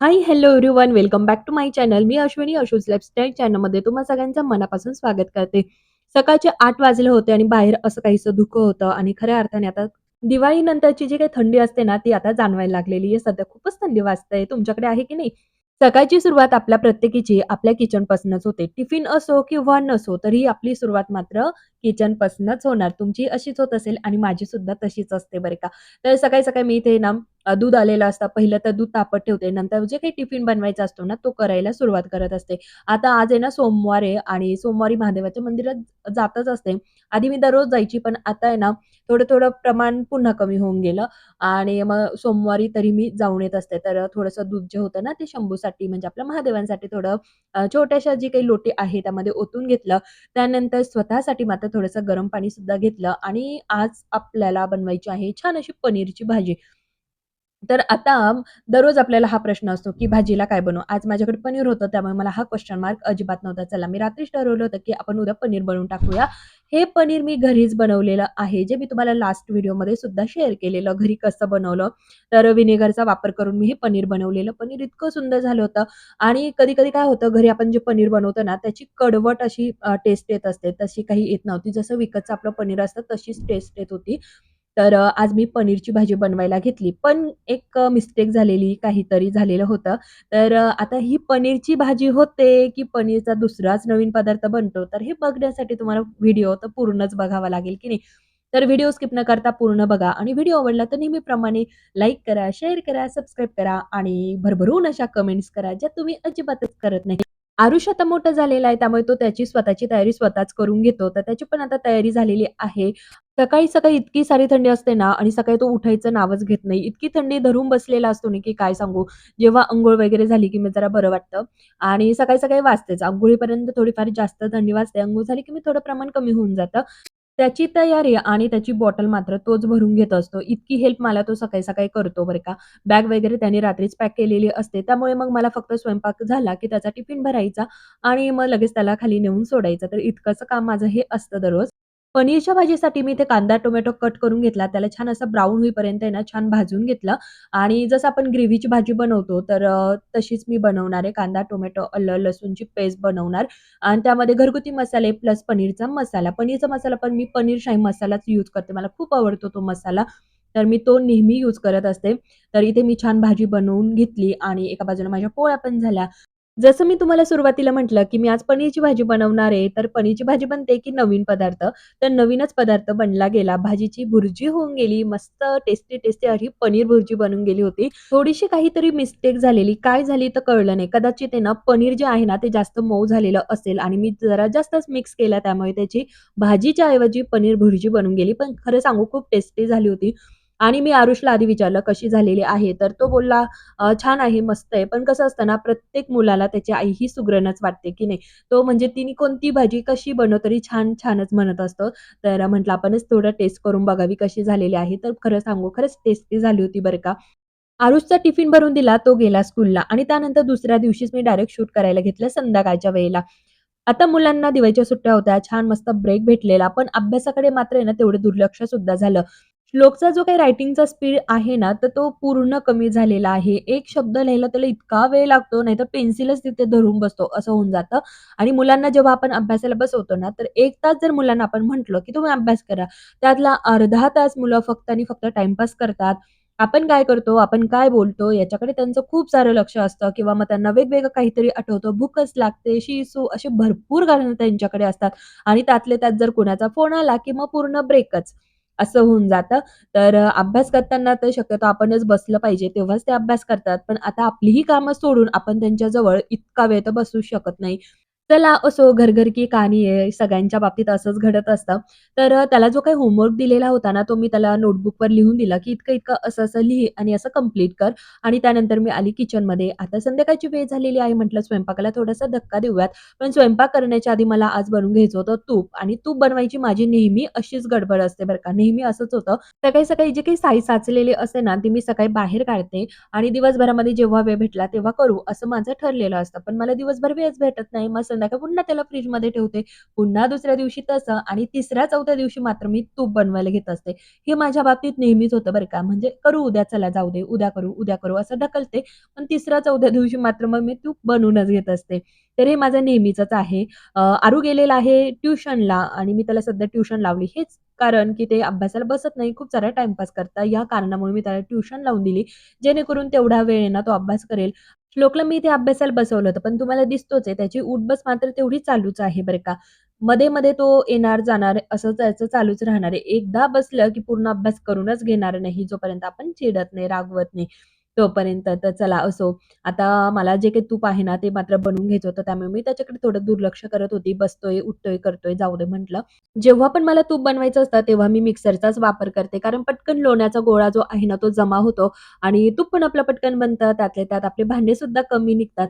Hi, hello everyone. Welcome back to my channel. Me Ashwini Ashu's lifestyle चॅनलमध्ये तुम्हा सगळ्यांचं मनापासून स्वागत करते. सकाळचे आठ वाजले होते आणि बाहेर असं काहीसं धुकं होतं आणि खऱ्या अर्थाने आता दिवाळीनंतरची जी काही थंडी असते ना, ती आता जाणवायला लागलेली आहे. सध्या खूपच थंडी वाजते. तुमच्याकडे आहे की नाही? सकाळची सुरुवात आपल्या प्रत्येकीची आपल्या किचनपासूनच होते. टिफिन असो किंवा नसो, तरीही आपली सुरुवात मात्र किचनपासूनच होणार. तुमची अशीच होत असेल आणि माझी सुद्धा तशीच असते बरं का. तर सकाळी-सकाळी मी इथे ना दूध आलेलं असतं. पहिलं तर दूध तापत ठेवते. नंतर जे काही टिफिन बनवायचा असतो ना, तो करायला सुरुवात करत असते. आता आज आहे ना सोमवार आहे आणि सोमवारी महादेवाच्या मंदिरात जातच असते. आधी मी दररोज जायची, पण आता आहे ना थोडं-थोडं प्रमाण पुन्हा कमी होऊन गेलं आणि मग सोमवारी तरी मी जाऊन येत असते. तर थोडंसं दूध जे होतं ना, ते शंभूसाठी म्हणजे आपल्या महादेवांसाठी थोडं छोट्याशा जी काही लोटी आहे त्यामध्ये ओतून घेतलं. त्यानंतर स्वतःसाठी मात्र थोडंसं गरम पाणी सुद्धा घेतलं आणि आज आपल्याला बनवायची आहे छान अशी पनीरची भाजी. तर आता दररोज आपल्याला हा प्रश्न असतो, की भाजीला काय बनवू? आज माझ्याकडे पनीर होतं, त्यामुळे मला हा क्वेश्चन मार्क अजिबात नव्हता. चला, मी रात्रीच ठरवलं होतं, की आपण उद्या पनीर बनवून टाकूया. हे पनीर मी घरीच बनवलेलं आहे, जे मी तुम्हाला लास्ट व्हिडिओमध्ये सुद्धा शेअर केलेलं, घरी कसं बनवलं. तर विनेगरचा वापर करून मी हे पनीर बनवलेलं. पनीर इतकं सुंदर झालं होतं आणि कधी-कधी काय होतं, घरी आपण जे पनीर बनवतो ना, त्याची कडवट अशी टेस्ट येत असते. तशी काही येत नव्हती. जसं विकतचं आपलं पनीर असतं, तशीच टेस्ट येत होती. तर आज मी पनीरची भाजी बनवायला घेतली. पण एक मिस्टेक झालेली, काहीतरी झालेलं होतं. तर आता ही पनीरची भाजी होते, की पनीरचा दुसराच नवीन पदार्थ बनतो, तर हे बघण्यासाठी तुम्हाला व्हिडिओ तर पूर्णच बघावा लागेल, की नाही? तर व्हिडिओ स्किप न करता पूर्ण बघा आणि व्हिडिओ आवडला तर नेहमीप्रमाणे लाईक करा, शेअर करा, सबस्क्राईब करा आणि भरभरून अशा कमेंट्स करा, ज्या तुम्ही अजिबातच करत नाही. आरुष आता मोठा झालेला आहे, त्यामुळे तो त्याची स्वतःची तयारी स्वतःच करून घेतो. तर त्याची पण आता तयारी झालेली आहे. सकाळी-सकाळी इतकी सारी थंडी असते ना आणि सकाळी तो उठायचं नावच घेत नाही. इतकी थंडी धरून बसलेला असतो ना, की काय सांगू. जेव्हा अंघोळ वगैरे झाली, की मी जरा बरं वाटतं आणि सकाळी-सकाळी वाचतेच अंघोळीपर्यंत थोडीफार जास्त थंडी वाजते. अंघोळ झाली, की मी थोडं प्रमाण कमी होऊन जातं. त्याची तयारी आणि त्याची बॉटल मात्र तोच भरून घेत असतो. इतकी हेल्प मला तो सकाळी-सकाळी करतो बरं का. बॅग वगैरे त्याने रात्रीच पॅक केलेली असते. त्यामुळे मग मला फक्त स्वयंपाक झाला, की त्याचा टिफिन भरायचा आणि मग लगेच त्याला खाली नेऊन सोडायचं. तर इतकंच काम माझं हे असतं दररोज. पनीरच्या भाजीसाठी मी इथे कांदा, टोमॅटो कट करून घेतला. त्याला छान असं ब्राऊन होईपर्यंत आहे ना, छान भाजून घेतलं आणि जसं आपण ग्रेव्हीची भाजी बनवतो, तर तशीच मी बनवणार आहे. कांदा, टोमॅटो, आलं, लसूणची पेस्ट बनवणार आणि त्यामध्ये घरगुती मसाले प्लस पनीरचा मसाला. पनीरचा मसाला पण मी पनीर शाही मसालाच यूज करते. मला खूप आवडतो तो मसाला. तर मी तो नेहमी यूज करत असते. तर इथे मी छान भाजी बनवून घेतली आणि एका बाजूला माझ्या पोळ्या पण झाल्या. जसं मी तुम्हाला सुरुवातीला म्हटलं, की मी आज पनीरची भाजी बनवणार आहे. तर पनीरची भाजी बनते, की नवीन पदार्थ? तर नवीनच पदार्थ बनला गेला. भाजीची भुर्जी होऊन गेली. मस्त टेस्टी-टेस्टी अशी पनीर भुर्जी बनून गेली होती. थोडीशी काहीतरी मिस्टेक झालेली. काय झाली तर कळलं नाही. कदाचित ना, पनीर जे आहे ना, ते जास्त मऊ झालेलं असेल आणि मी जरा जास्तच मिक्स केलं. त्यामुळे त्याची भाजीच्या ऐवजी पनीर भुर्जी बनून गेली. पण खरं सांगू खूप टेस्टी झाली होती. आणि मी आरुषला आधी विचारलं, "कशी झालेली आहे?" तर तो बोलला, छान आहे, मस्त आहे." पण कसं असतं ना, प्रत्येक मुलाला त्याची आई ही सुगरणच वाटते, की नाही? तो म्हणजे तिने कोणती भाजी कशी बनव तरी छान, छानच म्हणत असतो. तर म्हटलं आपणच थोडं टेस्ट करून बघावी कशी झालेली आहे. तर खरं सांगू खरंच टेस्टी झाली होती बरं का. आरुषचा टिफिन भरून दिला, तो गेला स्कूलला आणि त्यानंतर दुसऱ्या दिवशीच मी डायरेक्ट शूट करायला घेतलं संध्याकाळच्या वेळेला. आता मुलांना दिवाळीच्या सुट्ट्या होत्या, छान मस्त ब्रेक भेटलेला, पण अभ्यासाकडे मात्र आहे ना तेवढं दुर्लक्ष सुद्धा झालं. श्लोकचा जो काही रायटिंगचा स्पीड आहे ना, तर तो पूर्ण कमी झालेला आहे. एक शब्द लिहायला त्याला इतका वेळ लागतो, नाहीतर पेन्सिलच तिथे धरून बसतो, असं होऊन जातं. आणि मुलांना जेव्हा आपण अभ्यासाला बसवतो ना, तर एक तास जर मुलांना आपण म्हटलं, की तुम्ही अभ्यास करा, त्यातला अर्धा तास मुलं फक्त आणि फक्त टाइमपास करतात. आपण काय करतो, आपण काय बोलतो याच्याकडे त्यांचं खूप सारं लक्ष असतं किंवा मग त्यांना वेगवेगळं काहीतरी आठवतं, भूकच लागते, शिसू असे भरपूर गाणं त्यांच्याकडे असतात आणि त्यातले त्यात जर कोणाचा फोन आला, की मग पूर्ण ब्रेकच. असं होऊन जातं. तर अभ्यास करताना तर शक्यतो आपणच बसलं पाहिजे, तेव्हाच ते अभ्यास करतात. पण आता आपलीही कामं सोडून आपण त्यांच्याजवळ इतका वेळ तर बसू शकत नाही. चला असो, घरघर की कहाणी आहे. सगळ्यांच्या बाबतीत असंच घडत असतं. तर त्याला जो काही होमवर्क दिलेला होता ना, तो मी त्याला नोटबुकवर लिहून दिला, की इतकं-इतकं, असं-असं लिही आणि असं कंप्लीट कर. आणि त्यानंतर मी आली किचनमध्ये. आता संध्याकाळची वेळ झालेली आहे, म्हटलं स्वयंपाकाला थोडासा धक्का देऊयात. पण स्वयंपाक करण्याच्या आधी मला आज बनवून घ्यायचं होतं तूप आणि तूप बनवायची माझी नेहमी अशीच गडबड असते बरं का. नेहमी असंच होतं, सकाळी-सकाळी जे काही साई साचलेली असते ना, ती मी सकाळी बाहेर काढते आणि दिवसभरामध्ये जेव्हा वेळ भेटला तेव्हा करू, असं माझं ठरलेलं असतं. पण मला दिवसभर वेळच भेटत नाही. मग संध्याकाळ पुन्हा त्याला फ्रीजमध्ये ठेवते. पुन्हा दुसऱ्या दिवशी तसं आणि तिसऱ्या-चौथ्या दिवशी मात्र मी तूप बनवायला घेत असते. हे माझ्या बाबतीत नेहमीच होतं बरं का. म्हणजे करू उद्या, चला जाऊ दे, उद्या करू, उद्या करू असं ढकलते. पण तिसऱ्या-चौथ्या दिवशी मात्र मग मी तूप बनवूनच घेत असते. तर हे माझं नेहमीचंच आहे. आरू गेलेला आहे ट्युशनला आणि मी त्याला सध्या ट्युशन लावली. हेच कारण की ते अभ्यासाला बसत नाही, खूप सारा टाइमपास करता. या कारणामुळे मी त्याला ट्युशन लावून दिली. जेणेकरून तेवढा वेळ ना, तो अभ्यास करेल. श्लोकला मी इथे अभ्यासाला बसवलं होतं, पण तुम्हाला दिसतोच आहे त्याची उठ-बस मात्र तेवढी चालूच आहे बरं का. मध्ये-मध्ये तो येणार, जाणार असं त्याचं चालूच राहणार आहे. एकदा बसलं की पूर्ण अभ्यास करूनच घेणार नाही, जोपर्यंत आपण चिडत नाही, रागवत नाही तोपर्यंत. तर चला असो. आता मला जे काही तूप आहे ना, ते मात्र बनवून घ्यायचं होतं. त्यामुळे मी त्याच्याकडे थोडं दुर्लक्ष करत होती. बसतोय, उठतोय, करतोय, जाऊ दे म्हटलं. जेव्हा पण मला तूप बनवायचं असतं, तेव्हा मी मिक्सरचाच वापर करते. कारण पटकन लोण्याचा गोळा जो आहे ना, तो जमा होतो आणि तूप पण आपलं पटकन बनतं. त्यातल्या त्यात आपले भांडे सुद्धा कमी निघतात.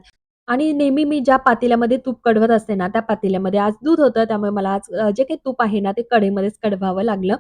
आणि नेहमी मी ज्या पातेल्यामध्ये तूप कढवत असते ना, त्या पातेल्यामध्ये आज दूध होतं. त्यामुळे मला आज जे काही तूप आहे ना, ते कढईमध्येच कढवावं लागलं.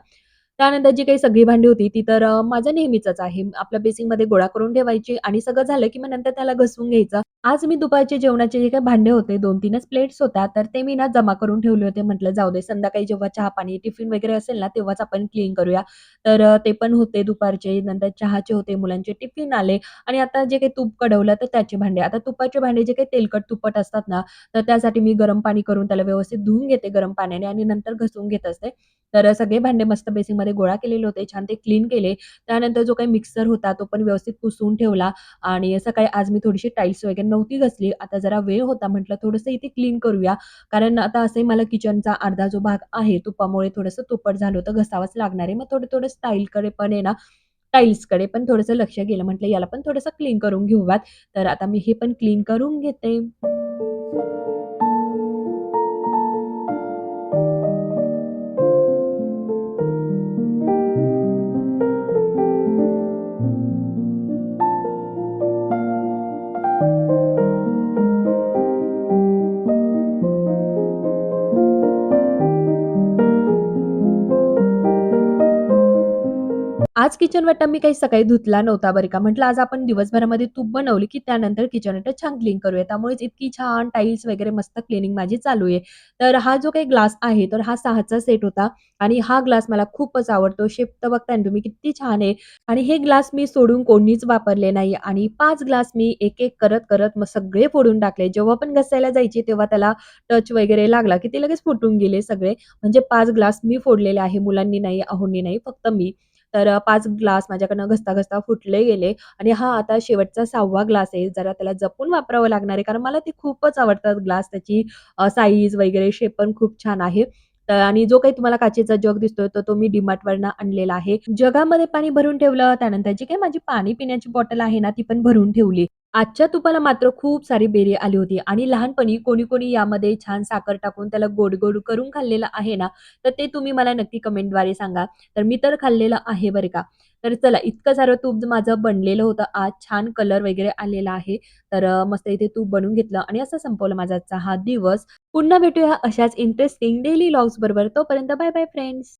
त्यानंतर जी काही सगळी भांडी होती, ती तर अ, माझं नेहमीचंच आहे. आपल्या बेसिंगमध्ये गोळा करून ठेवायची आणि सगळं झालं की मग नंतर त्याला घसवून घ्यायचं. आज मी दुपारचे जेवणाचे जे काही भांडे होते, 2-3च प्लेट्स होत्या, तर ते मी ना जमा करून ठेवले होते. म्हटलं जाऊ दे, संध्याकाळी जेव्हा चहा-पाणी, टिफिन वगैरे असेल ना, तेव्हाच आपण क्लीन करूया. तर ते पण होते दुपारचे. नंतर चहाचे होते, मुलांचे टिफिन आले आणि आता जे काही तूप कढवलं, तर त्याचे भांडे. आता तुपाचे भांडे जे काही तेलकट तुपट असतात ना, तर त्यासाठी मी गरम पाणी करून त्याला व्यवस्थित धुवून घेते गरम पाण्याने आणि नंतर घसवून घेत असते. तर सगळे भांडे मस्त बेसिंगमध्ये गोळा केलेले होते. छान ते क्लीन केले. त्यानंतर जो काही मिक्सर होता, तो पण व्यवस्थित पुसून ठेवला आणि सकाळी आज मी थोडीशी टाईल्स वगैरे नव्हती घसली आता जरा वेळ होता म्हटलं थोडंसं इथे क्लीन करूया. कारण आता असंही मला किचनचा अर्धा जो भाग आहे तुपामुळे थोडंसं तुपट झालं होतं, घासावंच लागणार आहे. मग थोडं-थोडं स्टाईलकडे पण आहे ना, टाईल्सकडे पण थोडंसं लक्ष गेलं. म्हटलं याला पण थोडंसं क्लीन करून घेऊयात. तर आता मी हे पण क्लीन करून घेते. आज किचन वाटा मी काही सकाळी धुतला नव्हता बरं का. म्हटलं आज आपण दिवसभरामध्ये तूप बनवली, की त्यानंतर किचन वाटा छान क्लीन करूया. त्यामुळेच इतकी छान टाईल्स वगैरे मस्त क्लिनिंग माझी चालू आहे. तर हा जो काही ग्लास आहे, तर हा सहाचा सेट होता आणि हा ग्लास मला खूपच आवडतो. शेप तर बघताय ना तुम्ही किती छान आहे आणि हे ग्लास मी सोडून कोणीच वापरले नाही आणि पाच ग्लास मी एक-एक करत-करत मग सगळे फोडून टाकले. जेव्हा पण घसायला जायची, तेव्हा त्याला टच वगैरे लागला, की ते लगेच फुटून गेले सगळे. म्हणजे पाच ग्लास मी फोडलेले आहे. मुलांनी नाही, अहोंनी नाही, फक्त मी. तर पाच ग्लास माझ्याकडनं घसता-घसता फुटले गेले आणि हा आता शेवटचा सहावा ग्लास आहे. जरा त्याला जपून वापरावं लागणार आहे, कारण मला ते खूपच आवडतात ग्लास. त्याची साईज वगैरे शेप पण खूप छान आहे. तर आणि जो काही तुम्हाला काचेचा जग दिसतोय, तो तो मी डिमार्टवरनं आणलेला आहे. जगामध्ये पाणी भरून ठेवलं, त्यानंतर जी काही माझी पाणी पिण्याची बॉटल आहे ना, ती पण भरून ठेवली. आजच्या तुपाला मात्र खूप सारी बेरी आली होती आणि लहानपणी कोणी-कोणी यामध्ये छान साखर टाकून त्याला गोड-गोड करून खाल्लेलं आहे ना, तर ते तुम्ही मला नक्की कमेंटद्वारे सांगा. तर मी तर खाल्लेलं आहे बरं का. तर चला इतकं सारं तूप माझं बनलेलं होतं आज छान कलर वगैरे आलेला आहे. तर मस्त इथे तूप बनवून घेतलं आणि असं संपवलं माझा आजचा हा दिवस. पुन्हा भेटूया अशाच इंटरेस्टिंग डेली लॉग्स बरोबर. तोपर्यंत बाय बाय फ्रेंड्स.